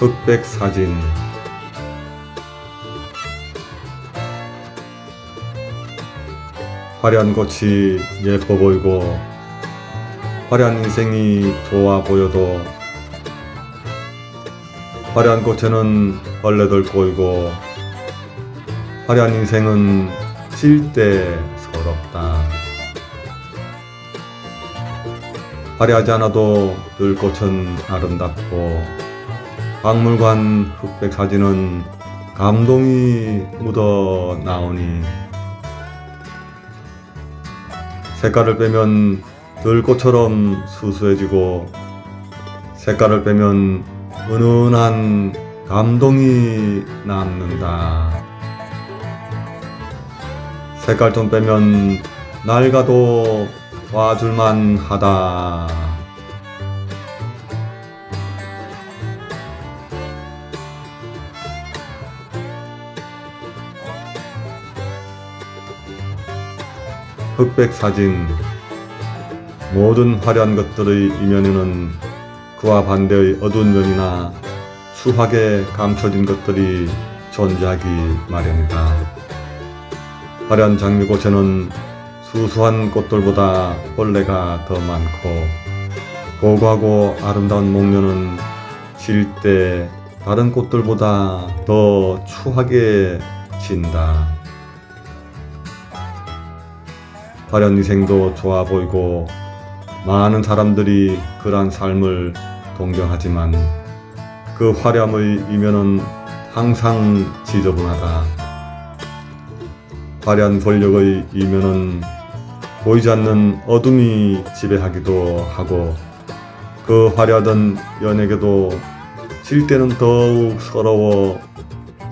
흑백 사진 화려한 꽃이 예뻐 보이고 화려한 인생이 좋아 보여도 화려한 꽃에는 벌레들 꼬이고 화려한 인생은 질 때 서럽다. 화려하지 않아도 들꽃은 아름답고 박물관 흑백 사진은 감동이 묻어 나오니 색깔을 빼면 들꽃처럼 수수해지고 색깔을 빼면 은은한 감동이 남는다. 색깔 좀 빼면 낡아도 와줄만 하다. 흑백 사진 모든 화려한 것들의 이면에는 그와 반대의 어두운 면이나 수하게 감춰진 것들이 존재하기 마련이다. 화려한 장미꽃에는 수수한 꽃들보다 벌레가 더 많고 고고하고 아름다운 목련은 질 때 다른 꽃들보다 더 추하게 진다. 인생도 좋아 보이고 많은 사람들이 그러한 삶을 동경하지만 그 화려함의 이면은 항상 지저분하다. 화려한 권력의 이면은 보이지 않는 어둠이 지배하기도 하고 그 화려하던 연예계도 질 때는 더욱 서러워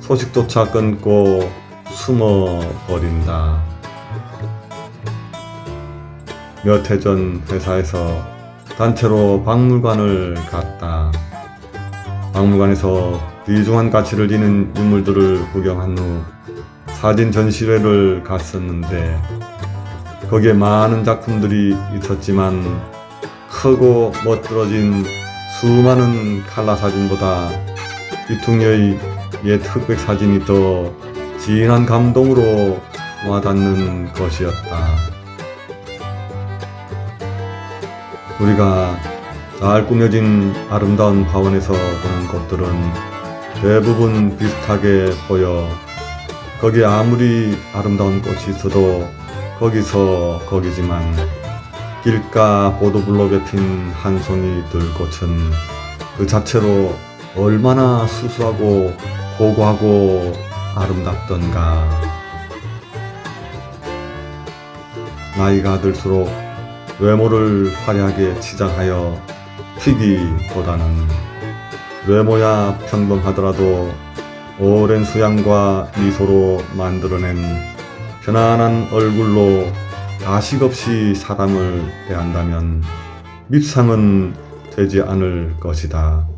소식조차 끊고 숨어 버린다. 몇 해 전 회사에서 단체로 박물관을 갔다. 박물관에서 귀중한 가치를 지닌 인물들을 구경한 후 사진 전시회를 갔었는데 거기에 많은 작품들이 있었지만 크고 멋들어진 수많은 칼라 사진보다 이퉁녀의 옛 흑백 사진이 더 진한 감동으로 와닿는 것이었다. 우리가 잘 꾸며진 아름다운 화원에서 보는 것들은 대부분 비슷하게 보여. 거기에 아무리 아름다운 꽃이 있어도 거기서 거기지만 길가 보도블록에 핀 한 송이 들꽃은 그 자체로 얼마나 수수하고 고고하고 아름답던가. 나이가 들수록 외모를 화려하게 치장하여 튀기보다는 외모야 평범하더라도 오랜 수양과 미소로 만들어낸 편안한 얼굴로 가식 없이 사람을 대한다면 밉상은 되지 않을 것이다.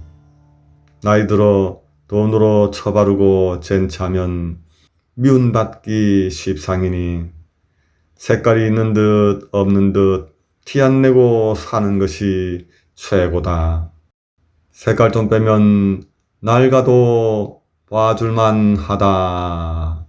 나이 들어 돈으로 처바르고 젠차면 미운받기 십상이니 색깔이 있는 듯 없는 듯 티 안 내고 사는 것이 최고다. 색깔 좀 빼면 낡아도 봐줄만 하다.